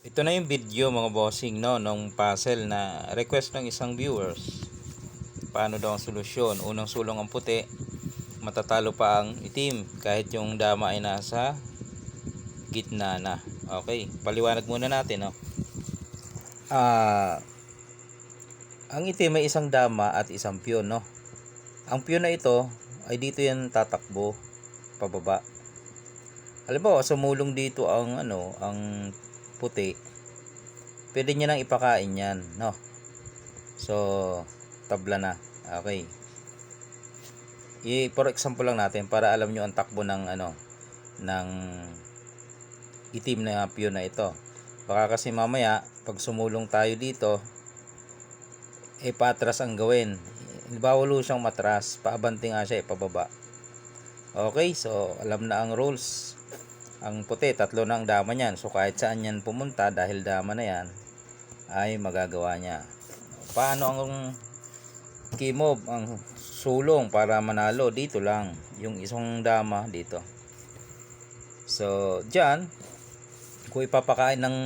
Ito na yung video mga bossing no nung puzzle na request ng isang viewers. Paano daw ang solusyon? Unang sulong ang puti, matatalo pa ang itim kahit yung dama ay nasa gitna na. Okay, paliwanag muna natin no. Ah ang itim may isang dama at isang piyon no. Ang piyon na ito ay dito yan tatakbo pababa. Halimbawa, sumulong dito ang ano, ang puti, pwede niya nang ipakain yan, no? So, tabla na. Okay. I, for example lang natin, para alam nyo ang takbo ng, ano, ng itim na piyon na ito. Baka kasi mamaya, pag sumulong tayo dito, eh, patras ang gawin. Bawalo siyang matras, paabante nga siya, ipababa. Okay, so, alam na ang rules ang puti, tatlo na ang dama niyan. So kahit saan yan pumunta dahil dama na yan ay magagawa niya. Paano ang move, ang sulong para manalo dito lang yung isang dama dito. So diyan kung ipapakain ng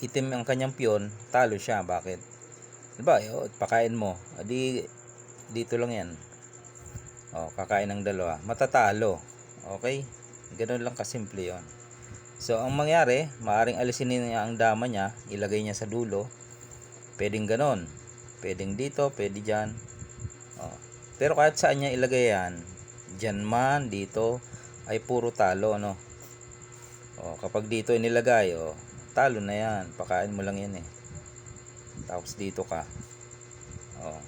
itim ang kanyang piyon, talo siya. Bakit? Diba, o, pakain mo. Adi, dito lang yan. O, kakain ng dalawa. Matatalo. Okay? Ganun lang kasimple yon. So, ang mangyari, maaring alisin niya ang dama niya, ilagay niya sa dulo. Pwedeng ganon. Pwedeng dito, pwede dyan. Oh. Pero kahit saan niya ilagay yan, dyan man, dito, ay puro talo, no? Oh, kapag dito inilagay, oh, talo na yan. Pakain mo lang yan eh. Tapos dito ka. Oh.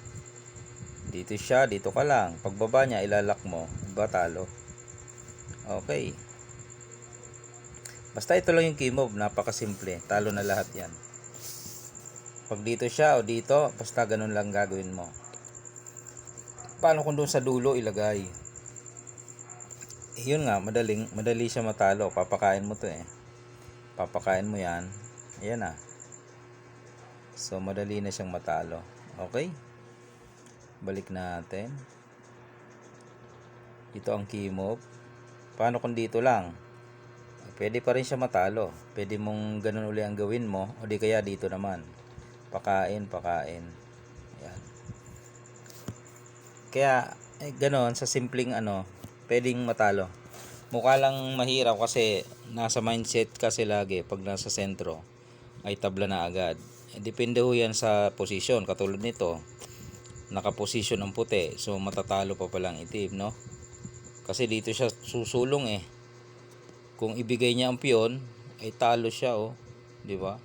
Dito siya, dito ka lang. Pagbaba niya, ilalak mo. Ba talo? Okay. Basta ito lang yung key move, napakasimple. Talo na lahat yan. Pag dito siya o dito, basta ganun lang gagawin mo. Paano kung doon sa dulo ilagay? Yun nga, madaling, madali siya matalo. Papakain mo to eh. Papakain mo yan. Ayan na. So, madali na siyang matalo. Okay? Balik natin. Ito ang key move. Paano kung dito lang? Pwede pa rin siya matalo. Pwede mong ganun uli ang gawin mo o di kaya dito naman. Pakain, pakain. Ayan. Kaya eh, ganun sa simpleng ano, pwedeng matalo. Mukha lang mahirap kasi nasa mindset kasi lagi pag nasa sentro ay tabla na agad. Eh, depende ho yan sa posisyon. Katulad nito, nakaposisyon ang puti. So matatalo pa palang itim, no? Kasi dito siya susulong eh kung ibigay niya ang piyon ay talo siya oh. Di ba?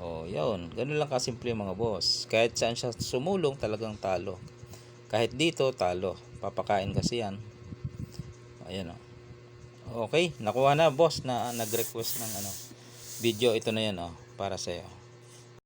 Oh yun. Ganun lang kasimple mga boss. Kahit saan siya sumulong talagang talo. Kahit dito talo. Papakain kasi yan. Ayan oh. Okay nakuha na boss na nag-request ng ano video. Ito na yan oh para sa iyo